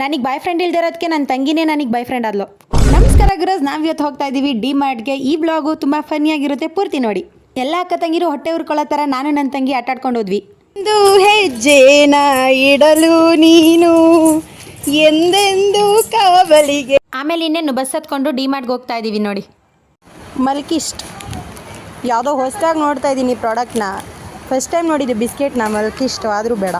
ನನಗೆ boy friend ಇಲ್ದಿರೋದಕ್ಕೆ ನನ್ನ ತಂಗಿನೇ ನನಗೆ ಬಾಯ್ ಫ್ರೆಂಡ್ ಆದ್ಲು. ನಮಸ್ಕಾರ ಗುರಸ್ ನಾವು ಇವತ್ತು ಹೋಗ್ತಾ ಇದ್ದೀವಿ ಡಿ ಮಾರ್ಟ್ಗೆ ಈ ಬ್ಲಾಗು ತುಂಬ ಫನ್ನಿಯಾಗಿರುತ್ತೆ ಪೂರ್ತಿ ನೋಡಿ. ಎಲ್ಲ ಅಕ್ಕ ತಂಗಿರು ಹೊಟ್ಟೆ ಉರ್ಕೊಳ್ಳೋ ಥರ ನಾನು ನನ್ನ ತಂಗಿ ಆಟಾಡ್ಕೊಂಡು ಹೋದ್ವಿ. ಒಂದು ಹೆಜ್ಜೆನ ಇಡಲು ನೀನು ಎಂದೆಂದು ಕಾವಲಿಗೆ. ಆಮೇಲೆ ಇನ್ನೇನು ಬಸ್ ಹತ್ಕೊಂಡು ಡಿ ಮಾರ್ಟ್ಗೆ ಹೋಗ್ತಾ ಇದ್ದೀವಿ ನೋಡಿ. ಮಲ್ಕಿಸ್ಟ್ ಯಾವುದೋ ಹೊಸದಾಗಿ ನೋಡ್ತಾ ಇದ್ದೀನಿ ಪ್ರಾಡಕ್ಟ್ನ ಫಸ್ಟ್ ಟೈಮ್ ನೋಡಿದ್ದೆ ಬಿಸ್ಕೆಟ್ನ ಮಲ್ಕಿಷ್ಟು ಆದರೂ ಬೇಡ.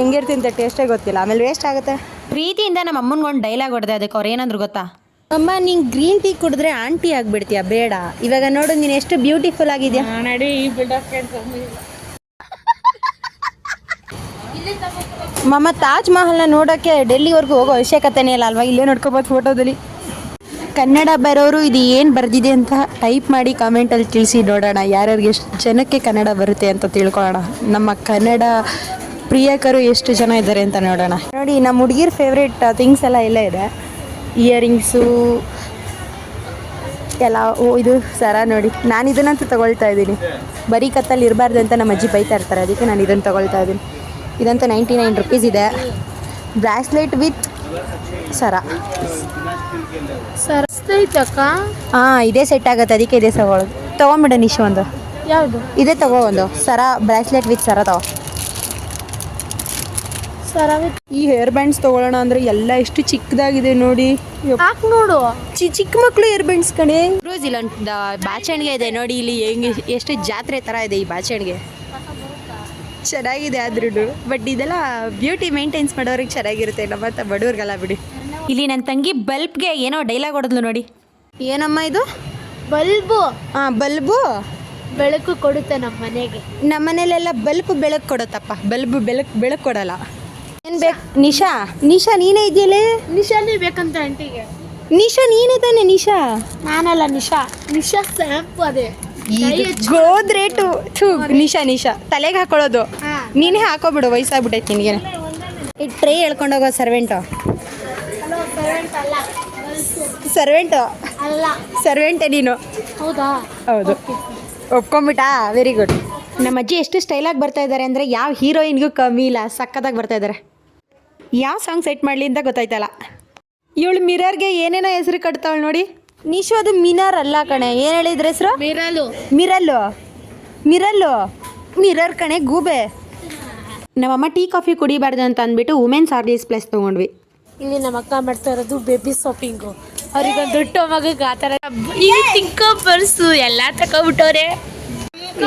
ಹೆಂಗಿರ್ತಿಂತ ಟೇಸ್ಟೇ ಗೊತ್ತಿಲ್ಲ. ಆಮೇಲೆ ವೇಸ್ಟ್ ಆಗುತ್ತೆ. ಪ್ರೀತಿಯಿಂದ ನಮ್ಮ ಅಮ್ಮನಿಗೊಂದು ಡೈಲಾಗ್ ಹೊಡೆದೆ ಅದಕ್ಕೆ ಅವ್ರು ಏನಂದ್ರು ಗೊತ್ತಾ? ಅಮ್ಮ ನೀನ್ ಗ್ರೀನ್ ಟೀ ಕುಡಿದ್ರೆ ಆಂಟಿ ಆಗ್ಬಿಡ್ತೀಯ? ಬೇಡ. ಇವಾಗ ನೋಡು ನೀನ್ ಎಷ್ಟು ಬ್ಯೂಟಿಫುಲ್ ಆಗಿದ್ಯಾ? ಮಮ್ಮ ತಾಜ್ ಮಹಲ್ನ ನೋಡೋಕ್ಕೆ ಡೆಲ್ಲಿವರೆಗೂ ಹೋಗೋ ಅವಶ್ಯಕತೆನೇ ಇಲ್ಲ ಅಲ್ವಾ? ಇಲ್ಲೇ ನೋಡ್ಕೋಬೋದು ಫೋಟೋದಲ್ಲಿ ಕನ್ನಡ ಬರೋರು ಇದು ಏನು ಬರೆದಿದೆ ಅಂತ ಟೈಪ್ ಮಾಡಿ ಕಾಮೆಂಟಲ್ಲಿ ತಿಳಿಸಿ ನೋಡೋಣ. ಯಾರ್ಯಾರಿಗೆ ಎಷ್ಟು ಜನಕ್ಕೆ ಕನ್ನಡ ಬರುತ್ತೆ ಅಂತ ತಿಳ್ಕೊಳ್ಳೋಣ. ನಮ್ಮ ಕನ್ನಡ ಪ್ರಿಯಕರು ಎಷ್ಟು ಜನ ಇದ್ದಾರೆ ಅಂತ ನೋಡೋಣ. ನೋಡಿ ನಮ್ಮ ಹುಡುಗಿರ್ ಫೇವ್ರೇಟ್ ಥಿಂಗ್ಸ್ ಎಲ್ಲ ಎಲ್ಲ ಇದೆ. ಇಯರಿಂಗ್ಸು ಎಲ್ಲ ಓ ಇದು ಸರ ನೋಡಿ. ನಾನು ಇದನ್ನಂತೂ ತಗೊಳ್ತಾ ಇದ್ದೀನಿ. ಬರೀ ಕತ್ತಲ್ಲಿ ಇರಬಾರ್ದು ಅಂತ ನಮ್ಮ ಅಜ್ಜಿ ಬೈತಾ ಇರ್ತಾರೆ. ಅದಕ್ಕೆ ನಾನು ಇದನ್ನು ತಗೊಳ್ತಾ ಇದ್ದೀನಿ. ಇದಂತೂ ನೈಂಟಿ ನೈನ್ ರುಪೀಸ್ ಇದೆ. ಬ್ರಾಸ್ಲೆಟ್ ವಿತ್ ಸರ. ಹಾಂ ಇದೇ ಸೆಟ್ ಆಗುತ್ತೆ. ಅದಕ್ಕೆ ಇದೇ ತಗೊಳ್ಳೋದು ತೊಗೊಂಬಿಡ ನಿಶು ಒಂದು. ಯಾವುದು? ಇದೇ ತಗೋ ಒಂದು. ಸರ ಬ್ರಾಸ್ಲೆಟ್ ವಿತ್ ಸರ ತಗೋ. ಸರವೇ ಈ ಹೇರ್ ಬ್ಯಾಂಡ್ಸ್ ತಗೊಳ್ಳೋಣ ಅಂದ್ರೆ ಎಲ್ಲ ಎಷ್ಟು ಚಿಕ್ಕದಾಗಿದೆ ನೋಡಿ. ಹಾಕ್ ನೋಡು. ಚಿ ಚಿಕ್ಕ ಮಕ್ಕಳು ಹೇರ್ ಬ್ಯಾಂಡ್ಸ್ ಕಣೆ. ರೋಸ್ ಇಲ್ಲೊಂದು ಬಾಚಣಿಗೆ ಇದೆ ನೋಡಿ ಇಲ್ಲಿ ಹೆಂಗೆ ಎಷ್ಟು ಜಾತ್ರೆ ತರ ಇದೆ ಈ ಬಾಚಣಿಗೆ. ಚೆನ್ನಾಗಿದೆ ಆದ್ರೂ ಬಟ್ ಇದೆಲ್ಲ ಬ್ಯೂಟಿ ಮೇಂಟೈನ್ಸ್ ಮಾಡೋರಿಗೆ ಚೆನ್ನಾಗಿರುತ್ತೆ ನಮ್ಮ ಬಡವ್ರಿಗೆಲ್ಲ ಬಿಡಿ. ಇಲ್ಲಿ ನನ್ನ ತಂಗಿ ಬಲ್ಬ್ಗೆ ಏನೋ ಡೈಲಾಗ್ ಹೊಡೆದ್ಲು ನೋಡಿ. ಏನಮ್ಮ ಇದು? ಬಲ್ಬು. ಹಾ ಬಲ್ಬು? ಬೆಳಕು ಕೊಡುತ್ತೆ ನಮ್ಮ ಮನೆಗೆ. ನಮ್ಮ ಮನೇಲೆಲ್ಲ ಬಲ್ಬ್ ಬೆಳಕು ಕೊಡುತ್ತಪ್ಪ. ಬಲ್ಬ್ ಬೆಳಕು ಬೆಳಕು ಕೊಡಲ್ಲ. ಏನು ಬೇಕು? ನಿಶಾ? ನಿಶಾ ನೀನೇ ಇದೆಯಲ್ಲೇ ನಿಶಾನೇ ಬೇಕಂತ ಆಂಟಿಗೆ. ನಿಶಾ ನೀನೇ ತಾನೆ ನಿಶಾ? ನಾನಲ್ಲ ನಿಶಾ. ನಿಶಾ ಸ್ಯಾಂಪು ಅದೇ. ಗೋದ್ ರೇಟು. ಥೂ ನಿಶಾ ನಿಶಾ. ತಲೆಗೆ ಹಾಕೊಳ್ಳೋದು. ನೀನೇ ಹಾಕೋಬಿಡು ವಯಸ್ಸಾಗ್ಬಿಟ್ಟೈತೆ ನಿನಗೆ. ಈ ಟ್ರೇ ಹೇಳ್ಕೊಂಡೋಗೋ ಸರ್ವೆಂಟು ಸರ್ವೆಂಟು ಅಲ್ಲ. ಸರ್ವೆಂಟೆ ನೀನು? ಹೌದಾ? ಹೌದು. ಒಪ್ಕೊಂಬಿಟ್ಟಾ? ವೆರಿ ಗುಡ್ ನಮ್ಮ ಅಜ್ಜಿ ಎಷ್ಟು ಸ್ಟೈಲಾಗಿ ಬರ್ತಾ ಇದ್ದಾರೆ ಅಂದರೆ ಯಾವ ಹೀರೋಯಿನ್ಗೂ ಕಮ್ಮಿ ಇಲ್ಲ ಸಕ್ಕತ್ತಾಗಿ ಬರ್ತಾ ಇದ್ದಾರೆ ಯಾವ ಸಾಂಗ್ ಸೆಟ್ ಮಾಡಲಿ ಅಂತ ಗೊತ್ತಾಯ್ತಲ್ಲ. ಇವಳು ಮಿರರ್ಗೆ ಏನೇನೋ ಹೆಸರು ಕಟ್ತಾವಳು ನೋಡಿ. ನಿಶು ಅದು ಮಿನರ್ ಅಲ್ಲ ಕಣೆ. ಏನ್ ಹೇಳಿದ್ರೆ ಹೆಸರು? ಮಿರಲು. ಮಿರಲ್ಲು. ಮಿರಲ್ಲು. ಮಿರರ್ ಕಣೆ ಗೂಬೆ. ನಮ್ಮಮ್ಮ ಟೀ ಕಾಫಿ ಕುಡಿಬಾರ್ದು ಅಂತ ಅಂದ್ಬಿಟ್ಟು ವುಮೆನ್ಸ್ ಆರ್ಡಿಸ್ ಪ್ಲೇಸ್ ತೊಗೊಂಡ್ವಿ. ಇಲ್ಲಿ ನಮ್ಮ ಅಕ್ಕ ಮಾಡ್ತಾ ಇರೋದು ಬೇಬಿ ಶಾಪಿಂಗ್. ಅವ್ರಿಗೆ ದೊಡ್ಡ ಮಗಗೆ ಆ ತರ ಈ ತಿಂಕ ಪರ್ಸು ಎಲ್ಲ ತಗೊಬಿಟ್ಟವ್ರೆ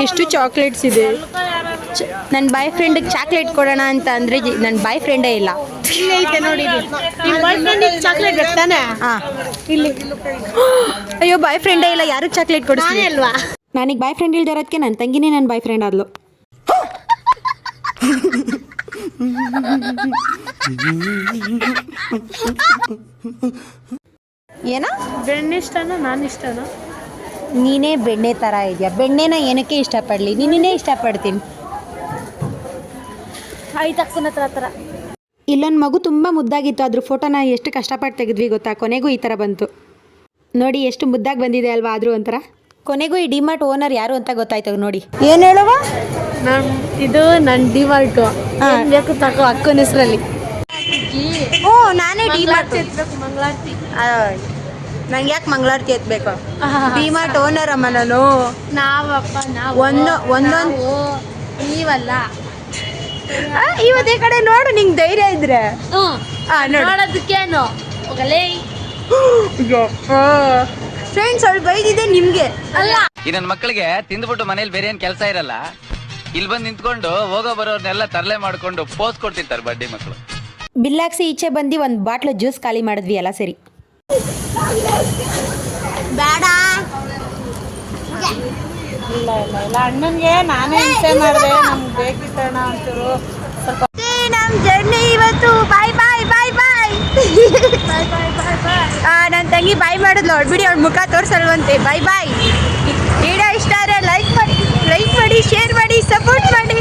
ಎಷ್ಟು ಚಾಕ್ಲೇಟ್ಸ್ ಇದೆ. ನನ್ನ ಬಾಯ್ ಫ್ರೆಂಡಿಗೆ ಚಾಕ್ಲೇಟ್ ಕೊಡೋಣ ಅಂತ ಅಂದರೆ ನನ್ನ ಬಾಯ್ ಫ್ರೆಂಡೇ ಇಲ್ಲ. ಇಲ್ಲಿ ಐತೆ ನೋಡಿ ನಿಮ್ಮ ಬಾಯ್ ಫ್ರೆಂಡಿಗೆ ಚಾಕ್ಲೇಟ್ ಬರ್ತಾನೆ ಹಾಂ. ಇಲ್ಲಿ. ಅಯ್ಯೋ ಬಾಯ್ ಫ್ರೆಂಡೇ ಇಲ್ಲ ಯಾರು ಚಾಕ್ಲೇಟ್ ಕೊಡಿಸ್ತೀನಿ ಅಲ್ವಾ? ನನಗೆ ಬಾಯ್ ಫ್ರೆಂಡ್ ಇಲ್ದಿರೋದಕ್ಕೆ ನನ್ನ ತಂಗಿನೇ ನನ್ನ ಬಾಯ್ ಫ್ರೆಂಡ್ ಆದ್ಲು. ಏನಾ? ಬೆಣ್ಣೆ ಇಷ್ಟನಾ ನಾನು ಇಷ್ಟನಾ? ನೀನೇ ಬೆಣ್ಣೆ ಥರ ಇದೆಯಾ? ಬೆಣ್ಣೆನ ಏನಕ್ಕೆ ಇಷ್ಟಪಡಲಿ? ನೀನೇ ಇಷ್ಟಪಡ್ತೀನಿ. ಆಯ್ತಕ್ಕನ ಹತ್ರ ಆ ಥರ ಇಲ್ಲೊಂದು ಮಗು ತುಂಬ ಮುದ್ದಾಗಿತ್ತು ಅದ್ರ ಫೋಟೋನ ಎಷ್ಟು ಕಷ್ಟಪಟ್ಟು ತೆಗೆದ್ವಿ ಗೊತ್ತಾ? ಕೊನೆಗೂ ಈ ಥರ ಬಂತು. ನೋಡಿ ಎಷ್ಟು ಮುದ್ದಾಗಿ ಬಂದಿದೆ ಅಲ್ವಾ ಆದರೂ ಒಂಥರ? ಕೊನೆಗೂ ಈ ಡಿಮಾರ್ಟ್ ಓನರ್ ಯಾರು ಅಂತ ಗೊತ್ತಾಯ್ತು ನೋಡಿ. ಏನು ಹೇಳುವ? ನಾನು ಇದು ನನ್ನ ಡಿಮಾರ್ಟು. ಬೇಕು ತಗೋ. ಅಕ್ಕನ ಹೆಸರಲ್ಲಿ. ಓ ನಾನೇ ಡಿಮಾರ್ಟ್. ಮಂಗಳಾರತಿ ನಂಗೆ ಯಾಕೆ ಮಂಗಳಾರತಿ ಎತ್ಬೇಕು? ಡಿಮಾರ್ಟ್ ಓನರ್ ಅಮ್ಮ ನಾನು ನಾವಪ್ಪ ನಾವು ಒಂದು ಒಂದೊಂದು ನಾವು ನೀವಲ್ಲ. ಇವತ್ತೇ ಕಡೆ ನೋಡು ನಿಂಗೆ ಧೈರ್ಯ ಇದ್ರೆ. ಆ. ನೋಡೋದಕ್ಕೇನು ಫ್ರೆಂಡ್ಸ್ ಅವಳು ಬೈದಿದೆ ನಿಮ್ಗೆ. ಅಲ್ಲ. ಇದನ್ ಮಕ್ಕಳಿಗೆ ತಿಂದ್ಬಿಟ್ಟು ಮನೇಲಿ ಬೇರೆ ಏನ್ ಕೆಲಸ ಇರಲ್ಲ? ಇಲ್ಲಿ ಬಂದು ನಿಂತ್ಕೊಂಡು ಹೋಗೋ ಬರೋರ್ನೆಲ್ಲ ತರಲೆ ಮಾಡ್ಕೊಂಡು ಪೋಸ್ ಕೊಡ್ತಿರ್ತಾರೆ ಬಡ್ಡಿ ಮಕ್ಕಳು ಬಿಲ್ಲಾಕ್ಸಿ ಈಚೆ ಬಂದು ಒಂದು ಬಾಟ್ಲು ಜ್ಯೂಸ್ ಖಾಲಿ ಮಾಡಿದ್ವಿ ಎಲ್ಲ ಸರಿ. ಬೇಡ. ಇಲ್ಲ ಇಲ್ಲ ಇಲ್ಲ. ಅಣ್ಣನ್ಗೆ ನಾನೇ ಹಿಂಸೆ ಮಾಡಿದೆ. ನಮ್ಗೆ ಬೇಕಿತ್ತಣ್ಣ ಅಂತರು. ನಮ್ಮ ಜರ್ನಿ ಇವತ್ತು. ಬಾಯ್ ಬಾಯ್ ಬಾಯ್ ಬಾಯ್. ನನ್ನ ತಂಗಿ ಬಾಯ್ ಮಾಡಿದ್ಲು ಬಿಡಿ ಅವ್ಳ ಮುಖ ತೋರ್ಸಲ್ವಂತೆ. ಬಾಯ್ ಬಾಯ್. ವಿಡಿಯೋ ಇಷ್ಟ ಆದರೆ ಲೈಕ್ ಮಾಡಿ ಲೈಕ್ ಮಾಡಿ ಶೇರ್ ಮಾಡಿ ಸಪೋರ್ಟ್ ಮಾಡಿ.